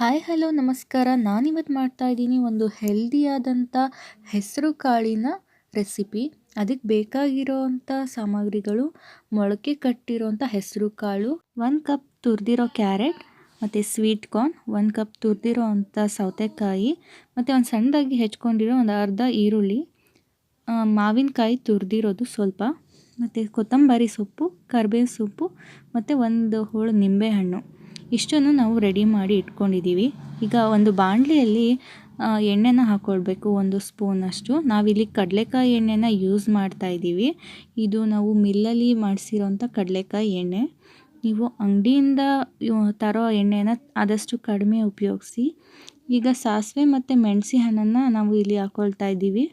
Hi, hello, ನಮಸ್ಕಾರ. ನಾನಿವತ್ತು ಮಾಡ್ತಾ ಇದ್ದೀನಿ ಒಂದು ಹೆಲ್ದಿಯಾದಂಥ ಹೆಸರು ಕಾಳಿನ ರೆಸಿಪಿ ಅದಕ್ಕೆ ಬೇಕಾಗಿರೋವಂಥ ಸಾಮಗ್ರಿಗಳು, ಮೊಳಕೆ ಕಟ್ಟಿರೋವಂಥ ಹೆಸರು ಕಾಳು ಒಂದು ಕಪ್ ತುರಿದಿರೋ ಕ್ಯಾರೆಟ್ ಮತ್ತು ಸ್ವೀಟ್ ಕಾರ್ನ್ ಒಂದು ಕಪ್ ತುರಿದಿರೋ ಅಂಥ ಸೌತೆಕಾಯಿ, ಮತ್ತು ಒಂದು ಸಣ್ಣದಾಗಿ ಹೆಚ್ಕೊಂಡಿರೋ ಒಂದು ಅರ್ಧ ಈರುಳ್ಳಿ ಮಾವಿನಕಾಯಿ ತುರಿದಿರೋದು ಸ್ವಲ್ಪ, ಮತ್ತು ಕೊತ್ತಂಬರಿ ಸೊಪ್ಪು ಕರಿಬೇವು ಸೊಪ್ಪು, ಮತ್ತು ಒಂದು ಹೋಳು ನಿಂಬೆಹಣ್ಣು. ಇಷ್ಟನ್ನು ನಾವು ರೆಡಿ ಮಾಡಿ ಇಟ್ಕೊಂಡಿದ್ದೀವಿ. ಈಗ ಒಂದು ಬಾಣಲಿಯಲ್ಲಿ ಎಣ್ಣೆನ ಹಾಕ್ಕೊಳ್ಬೇಕು ಒಂದು ಸ್ಪೂನಷ್ಟು ನಾವಿಲ್ಲಿ ಕಡಲೆಕಾಯಿ ಎಣ್ಣೆನ ಯೂಸ್ ಮಾಡ್ತಾ ಇದ್ದೀವಿ. ಇದು ನಾವು ಮಿಲ್ಲಲ್ಲಿ ಮಾಡಿಸಿರೋಂಥ ಕಡಲೆಕಾಯಿ ಎಣ್ಣೆ. ನೀವು ಅಂಗಡಿಯಿಂದ ತರೋ ಎಣ್ಣೆನ ಆದಷ್ಟು ಕಡಿಮೆ ಉಪಯೋಗಿಸಿ. ಈಗ ಸಾಸಿವೆ ಮತ್ತು ಮೆಣಸಿ ಹಣ್ಣನ್ನು ನಾವು ಇಲ್ಲಿ ಹಾಕ್ಕೊಳ್ತಾ ಇದ್ದೀವಿ.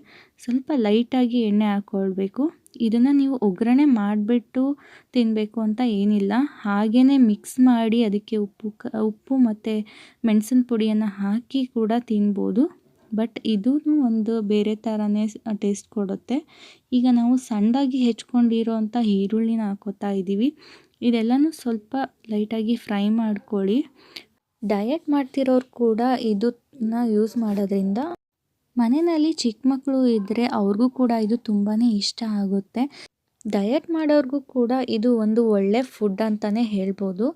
ಸ್ವಲ್ಪ ಲೈಟಾಗಿ ಎಣ್ಣೆ ಹಾಕ್ಕೊಳ್ಬೇಕು ಇದನ್ನು ನೀವು ಒಗ್ಗರಣೆ ಮಾಡಿಬಿಟ್ಟು ತಿನ್ನಬೇಕು ಅಂತ ಏನಿಲ್ಲ. ಹಾಗೇ ಮಿಕ್ಸ್ ಮಾಡಿ ಅದಕ್ಕೆ ಉಪ್ಪು ಕ, ಉಪ್ಪು ಮತ್ತು ಮೆಣಸಿನ ಪುಡಿಯನ್ನು ಹಾಕಿ ಕೂಡ ತಿನ್ಬೋದು. ಬಟ್ ಇದೂ ಒಂದು ಬೇರೆ ಥರನೇ ಟೇಸ್ಟ್ ಕೊಡುತ್ತೆ. ಈಗ ನಾವು ಸಣ್ಣದಾಗಿ ಹೆಚ್ಕೊಂಡಿರೋಂಥ ಈರುಳ್ಳಿನ ಹಾಕೋತಾ ಇದ್ದೀವಿ ಇದೆಲ್ಲನೂ ಸ್ವಲ್ಪ ಲೈಟಾಗಿ ಫ್ರೈ ಮಾಡ್ಕೊಳ್ಳಿ. ಡಯಟ್ ಮಾಡ್ತಿರೋರು ಕೂಡ ಇದನ್ನ ಯೂಸ್ ಮಾಡೋದ್ರಿಂದ ಮನೆಯಲ್ಲಿ ಚಿಕ್ಕ ಮಕ್ಕಳು ಇದ್ದರೆ ಅವ್ರಿಗೂ ಕೂಡ ಇದು ತುಂಬಾ ಇಷ್ಟ ಆಗುತ್ತೆ. ಡಯಟ್ ಮಾಡೋರಿಗೂ ಕೂಡ ಇದು ಒಂದು ಒಳ್ಳೆ ಫುಡ್ ಅಂತಲೇ ಹೇಳ್ಬೋದು.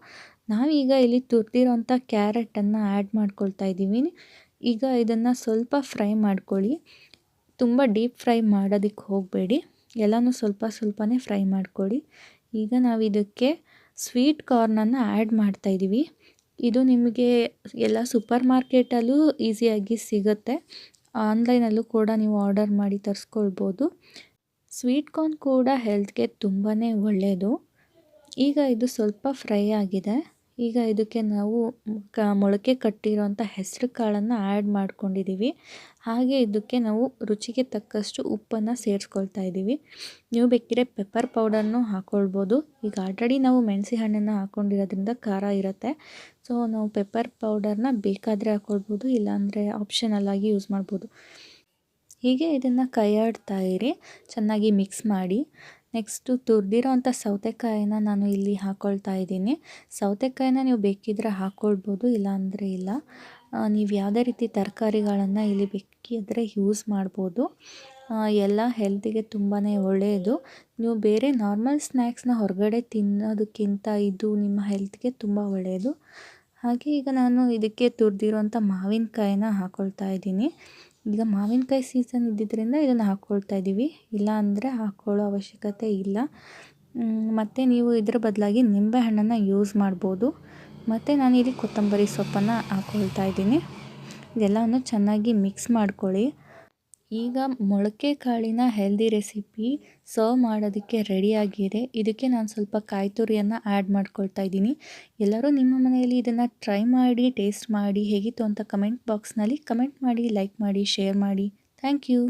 ನಾವೀಗ ಇಲ್ಲಿ ತುರಿದಿರೋಂಥ ಕ್ಯಾರೆಟನ್ನು ಆ್ಯಡ್ ಮಾಡ್ಕೊಳ್ತಾ ಇದ್ದೀವಿ. ಈಗ ಇದನ್ನು ಸ್ವಲ್ಪ ಫ್ರೈ ಮಾಡ್ಕೊಳ್ಳಿ. ತುಂಬ ಡೀಪ್ ಫ್ರೈ ಮಾಡೋದಕ್ಕೆ ಹೋಗಬೇಡಿ. ಎಲ್ಲನೂ ಸ್ವಲ್ಪ ಸ್ವಲ್ಪನೇ ಫ್ರೈ ಮಾಡ್ಕೊಳ್ಳಿ. ಈಗ ನಾವು ಇದಕ್ಕೆ ಸ್ವೀಟ್ ಕಾರ್ನನ್ನು ಆ್ಯಡ್ ಮಾಡ್ತಾಯಿದ್ದೀವಿ ಇದು ನಿಮಗೆ ಎಲ್ಲ ಸೂಪರ್ ಮಾರ್ಕೆಟಲ್ಲೂ ಈಸಿಯಾಗಿ ಸಿಗುತ್ತೆ. ಆನ್ಲೈನಲ್ಲೂ ಕೂಡ ನೀವು ಆರ್ಡರ್ ಮಾಡಿ ತರಿಸ್ಕೊಳ್ಬೋದು. ಸ್ವೀಟ್ ಕಾರ್ನ್ ಕೂಡ ಹೆಲ್ತ್ಗೆ ತುಂಬಾ ಒಳ್ಳೆಯದು ಈಗ ಇದು ಸ್ವಲ್ಪ ಫ್ರೈ ಆಗಿದೆ. ಈಗ ಇದಕ್ಕೆ ನಾವು ಕ, ಮೊಳಕೆ ಕಟ್ಟಿರೋಂಥ ಹೆಸರು ಕಾಳನ್ನು ಆ್ಯಡ್ ಮಾಡ್ಕೊಂಡಿದ್ದೀವಿ ಹಾಗೆ ಇದಕ್ಕೆ ನಾವು ರುಚಿಗೆ ತಕ್ಕಷ್ಟು ಉಪ್ಪನ್ನು ಸೇರಿಸ್ಕೊಳ್ತಾ ಇದ್ದೀವಿ ನೀವು ಬೇಕಿದ್ರೆ ಪೆಪ್ಪರ್ ಪೌಡರ್ನು ಹಾಕ್ಕೊಳ್ಬೋದು ಈಗ ಆಲ್ರೆಡಿ ನಾವು ಮೆಣಸಿ ಹಣ್ಣನ್ನು ಹಾಕ್ಕೊಂಡಿರೋದ್ರಿಂದ ಖಾರ ಇರುತ್ತೆ. ಸೊ ನಾವು ಪೆಪ್ಪರ್ ಪೌಡರ್ನ ಬೇಕಾದರೆ ಹಾಕ್ಕೊಳ್ಬೋದು ಇಲ್ಲಾಂದರೆ ಆಪ್ಷನಲ್ ಆಗಿ ಯೂಸ್ ಮಾಡ್ಬೋದು. ಹೀಗೆ ಇದನ್ನು ಕೈಯಾಡ್ತಾ ಇರಿ. ಚೆನ್ನಾಗಿ ಮಿಕ್ಸ್ ಮಾಡಿ. ನೆಕ್ಸ್ಟು ತುರಿದಿರೋ ಅಂಥ ಸೌತೆಕಾಯಿನ ನಾನು ಇಲ್ಲಿ ಹಾಕ್ಕೊಳ್ತಾ ಇದ್ದೀನಿ. ಸೌತೆಕಾಯಿನ ನೀವು ಬೇಕಿದ್ರೆ ಹಾಕ್ಕೊಳ್ಬೋದು ಇಲ್ಲಾಂದರೆ ಇಲ್ಲ. ನೀವು ಯಾವುದೇ ರೀತಿ ತರಕಾರಿಗಳನ್ನು ಇಲ್ಲಿ ಬೇಕಿದ್ರೆ ಯೂಸ್ ಮಾಡ್ಬೋದು. ಎಲ್ಲ ಹೆಲ್ತಿಗೆ ತುಂಬಾ ಒಳ್ಳೆಯದು ನೀವು ಬೇರೆ ನಾರ್ಮಲ್ ಸ್ನ್ಯಾಕ್ಸ್ನ ಹೊರಗಡೆ ತಿನ್ನೋದಕ್ಕಿಂತ ಇದು ನಿಮ್ಮ ಹೆಲ್ತ್ಗೆ ತುಂಬ ಒಳ್ಳೆಯದು ಹಾಗೆ ಈಗ ನಾನು ಇದಕ್ಕೆ ತುರಿದಿರುವಂಥ ಮಾವಿನಕಾಯಿನ ಹಾಕ್ಕೊಳ್ತಾ ಇದ್ದೀನಿ. ಈಗ ಮಾವಿನಕಾಯಿ ಸೀಸನ್ ಇದ್ದಿದ್ದರಿಂದ ಇದನ್ನು ಹಾಕ್ಕೊಳ್ತಾ ಇದ್ದೀವಿ. ಇಲ್ಲ ಅಂದರೆ ಹಾಕ್ಕೊಳ್ಳೋ ಅವಶ್ಯಕತೆ ಇಲ್ಲ. ಮತ್ತು ನೀವು ಇದರ ಬದಲಾಗಿ ನಿಂಬೆಹಣ್ಣನ್ನು ಯೂಸ್ ಮಾಡ್ಬೋದು. ಮತ್ತು ಇಲ್ಲಿ ಕೊತ್ತಂಬರಿ ಸೊಪ್ಪನ್ನು ಹಾಕ್ಕೊಳ್ತಾ ಇದ್ದೀನಿ. ಇದೆಲ್ಲವನ್ನು ಚೆನ್ನಾಗಿ ಮಿಕ್ಸ್ ಮಾಡ್ಕೊಳ್ಳಿ. ಈಗ ಮೊಳಕೆ ಕಾಳಿನ ಹೆಲ್ದಿ ರೆಸಿಪಿ ಸರ್ವ್ ಮಾಡೋದಕ್ಕೆ ರೆಡಿಯಾಗಿದೆ ಇದಕ್ಕೆ ನಾನು ಸ್ವಲ್ಪ ಕಾಯಿ ತುರಿಯನ್ನು ಆ್ಯಡ್ ಮಾಡ್ಕೊಳ್ತಾ ಇದ್ದೀನಿ. ಎಲ್ಲರೂ ನಿಮ್ಮ ಮನೆಯಲ್ಲಿ ಇದನ್ನು ಟ್ರೈ ಮಾಡಿ ಟೇಸ್ಟ್ ಮಾಡಿ, ಹೇಗಿತ್ತು ಅಂತ ಕಮೆಂಟ್ ಬಾಕ್ಸ್ನಲ್ಲಿ ಕಮೆಂಟ್ ಮಾಡಿ ಲೈಕ್ ಮಾಡಿ ಶೇರ್ ಮಾಡಿ. Thank you